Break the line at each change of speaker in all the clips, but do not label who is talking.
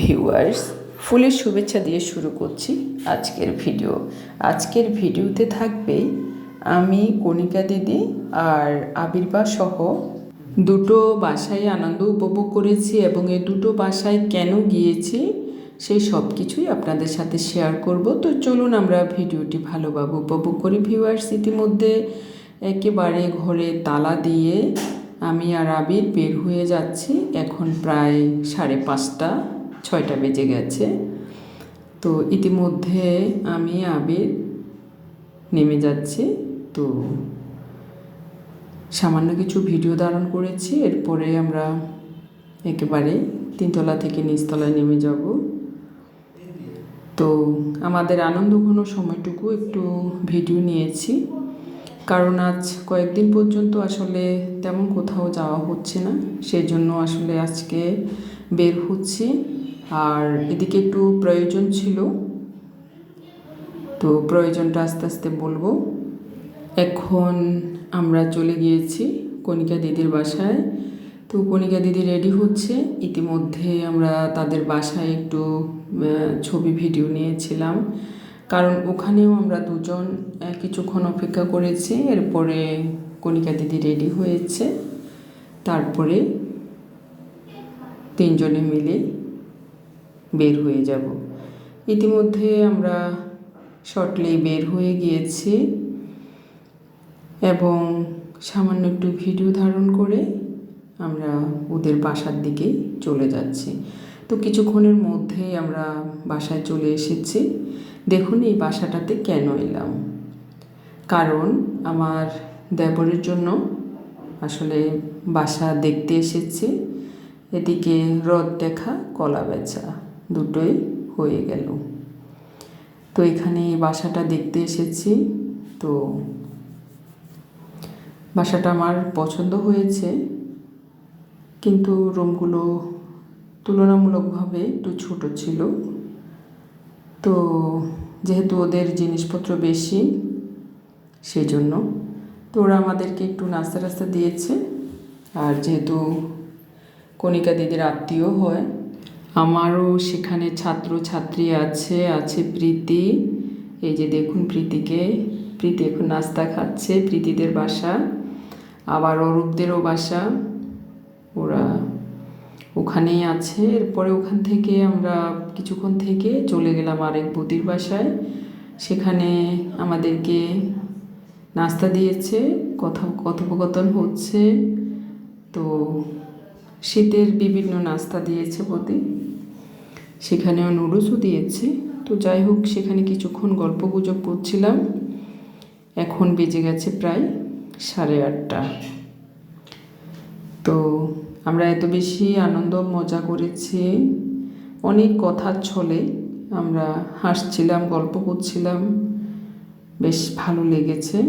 Viewers, ফুলের শুভেচ্ছা দিয়ে শুরু করছি আজকের ভিডিও। আজকের ভিডিওতে থাকবে আমি কণিকা দিদি আর আবির্বা সহ দুটো বাসায় আনন্দ উপভোগ করেছি এবং এই দুটো বাসায় কেন গিয়েছি, সেই সব কিছুই আপনাদের সাথে শেয়ার করব। তো চলুন আমরা ভিডিওটি ভালোভাবে উপভোগ করি ভিউয়ার্স। ইতিমধ্যে একেবারে ঘরে তালা দিয়ে আমি আর আবির বের হয়ে যাচ্ছি। এখন প্রায় সাড়ে পাঁচটা। ছয়টা বেজে গেছে। তো ইতিমধ্যে আমি, আবির নেমে যাচ্ছি। তো সামান্য কিছু ভিডিও ধারণ করেছি। এরপরে আমরা একেবারে তিনতলা থেকে নিচতলায় নেমে যাব। তো আমাদের আনন্দঘন সময়টুকু একটু ভিডিও নিয়েছি। কারণ আজ কয়েকদিন পর্যন্ত আসলে তেমন কোথাও যাওয়া হচ্ছে না। সেই জন্য আসলে আজকে বের হচ্ছি। আর এদিকে একটু প্রয়োজন ছিল, তো প্রয়োজনটা আস্তে আস্তে বলব। এখন আমরা চলে গিয়েছি কণিকা দিদির বাসায়। তো কণিকা দিদি রেডি হচ্ছে। ইতিমধ্যে আমরা তাদের বাসায় একটু ছবি ভিডিও নিয়েছিলাম। কারণ ওখানেও আমরা দুজন কিছুক্ষণ অপেক্ষা করেছি। এরপরে কণিকা দিদি রেডি হয়েছে। তারপরে তিনজনে মিলে বের হয়ে যাব। ইতিমধ্যে আমরা শর্টলি বের হয়ে গিয়েছি এবং সামান্য একটু ভিডিও ধারণ করে আমরা ওদের বাসার দিকে চলে যাচ্ছি। তো কিছুক্ষণের মধ্যেই আমরা বাসায় চলে এসেছি। দেখুন এই বাসাটাতে কেন এলাম। কারণ আমার দেবরের জন্য আসলে বাসা দেখতে এসেছি। এদিকে রথ দেখা কলা বেচা দুটোই হয়ে গেল। তো এখানে এই বাসাটা দেখতে এসেছি। তো বাসাটা আমার পছন্দ হয়েছে। কিন্তু রুমগুলো তুলনামূলকভাবে একটু ছোট ছিল। তো যেহেতু ওদের জিনিসপত্র বেশি সেই জন্য তো ওরা আমাদেরকে একটু নাস্তা টাস্তা দিয়েছে। আর যেহেতু কণিকা দিদির আত্মীয় হয় আমারও সেখানে ছাত্র ছাত্রী আছে আছে প্রীতি। এই যে দেখুন প্রীতিকে। প্রীতি এখন নাস্তা খাচ্ছে, প্রীতিদের বাসা। আবার অরূপদেরও বাসা। ওরা ওখানেই আছে। এরপরে ওখান থেকে আমরা কিছুক্ষণ থেকে চলে গেলাম আরেক বদির বাসায়। সেখানে আমাদেরকে নাস্তা দিয়েছে, কথা, কথোপকথন হচ্ছে। তো শীতের বিভিন্ন নাস্তা দিয়েছে বদি। সেখানেও নুডলসও দিয়েছে। তো যাই হোক, সেখানে কিছুক্ষণ গল্প গুজব করছিলাম। এখন বেজে গেছে প্রায় সাড়ে আটটা। তো আমরা এত বেশি আনন্দ, মজা করেছি। অনেক কথার ছলে আমরা হাসছিলাম, গল্প করছিলাম। বেশ ভালো লেগেছে।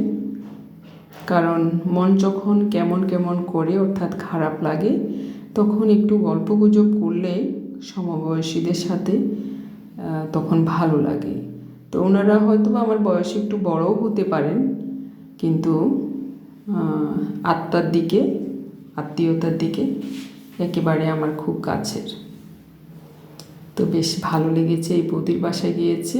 কারণ মন যখন কেমন কেমন করে, অর্থাৎ খারাপ লাগে, তখন একটু গল্প গুজব করলে সমবয়সীদের সাথে তখন ভালো লাগে। তো ওনারা হয়তো আমার বয়সে একটু বড়ও হতে পারেন, কিন্তু আত্মার দিকে, আত্মীয়তার দিকে একেবারে আমার খুব কাছের। তো বেশ ভালো লেগেছে, এই বৌদির বাসায় গিয়েছে।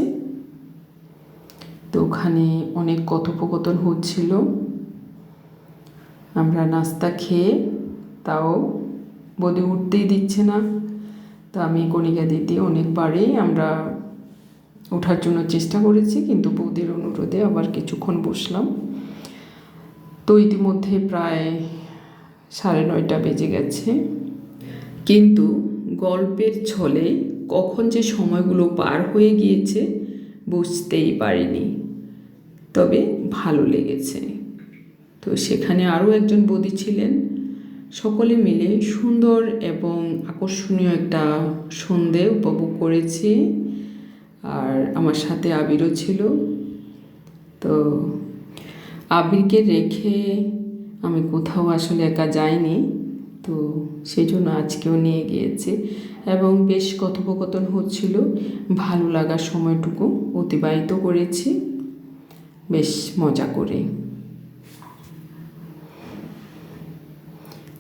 তো ওখানে অনেক কথোপকথন হচ্ছিল। আমরা নাস্তা খেয়ে, তাও বৌদি উঠতেই দিচ্ছে না। তো আমি কণিকা দিদি অনেকবারই আমরা ওঠার জন্য চেষ্টা করেছি, কিন্তু বৌদির অনুরোধে আবার কিছুক্ষণ বসলাম। তো ইতিমধ্যে প্রায় সাড়ে নয়টা বেজে গেছে। কিন্তু গল্পের ছলে কখন যে সময়গুলো পার হয়ে গিয়েছে বুঝতেই পারিনি, তবে ভালো লেগেছে। তো সেখানে আরও একজন বদি ছিলেন সকলে মিলে সুন্দর এবং আকর্ষণীয় একটা সন্ধে উপভোগ করেছি। আর আমার সাথে আবিরও ছিল। তো আবিরকে রেখে আমি কোথাও আসলে একা যাইনি। তো সেই জন্য আজকেও নিয়ে গিয়েছে। এবং বেশ কথোপকথন হচ্ছিল। ভালো লাগার সময়টুকু অতিবাহিত করেছি। বেশ মজা করে।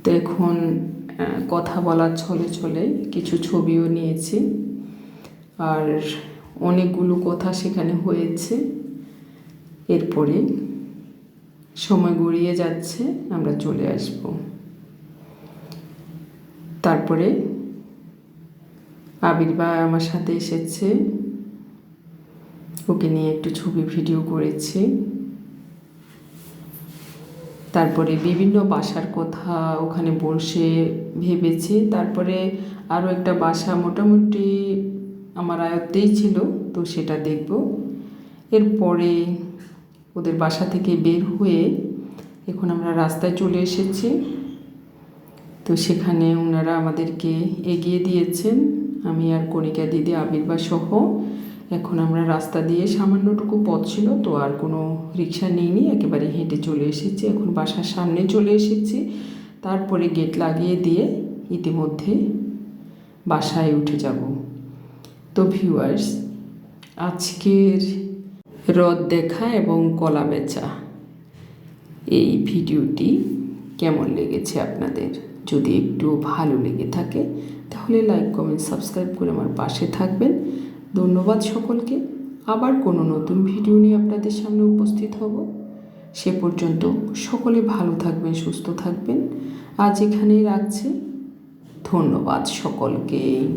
তো এখন কথা বলার ছলে ছলে কিছু ছবিও নিয়েছি। আর অনেকগুলো কথা সেখানে হয়েছে। এরপরে সময় গড়িয়ে যাচ্ছে, আমরা চলে আসব। তারপরে আবির্বা আমার সাথে এসেছে। ওকে নিয়ে একটু ছবি ভিডিও করেছি। তারপরে বিভিন্ন বাসার কথা ওখানে বসে ভেবেছি। তারপরে আরও একটা বাসা মোটামুটি আমার আয়ত্তেই ছিল, তো সেটা দেখব। এরপরে ওদের বাসা থেকে বের হয়ে এখন আমরা রাস্তায় চলে এসেছি। তো সেখানে ওনারা আমাদেরকে এগিয়ে দিয়েছেন। আমি আর কণিকা দিদি আবির্বা সহ এখন আমরা রাস্তা দিয়ে সামান্যটুকু পথ ছিল, তো আর কোনো রিক্সা নিইনি একেবারে হেঁটে চলে এসেছি। এখন বাসার সামনে চলে এসেছি। তারপরে গেট লাগিয়ে দিয়ে ইতিমধ্যে বাসায় উঠে যাব। তো ভিউয়ার্স, আজকের রথ দেখা এবং কলা বেচা, এই ভিডিওটি কেমন লেগেছে আপনাদের? যদি একটু ভালো লেগে থাকে, তাহলে লাইক কমেন্ট সাবস্ক্রাইব করে আমার পাশে থাকবেন। ধন্যবাদ সকলকে। আবার কোনো নতুন ভিডিও নিয়ে আপনাদের সামনে উপস্থিত হব। সে পর্যন্ত সকলে ভালো থাকবেন, সুস্থ থাকবেন। আজ এখানেই রাখছি। ধন্যবাদ সকলকে।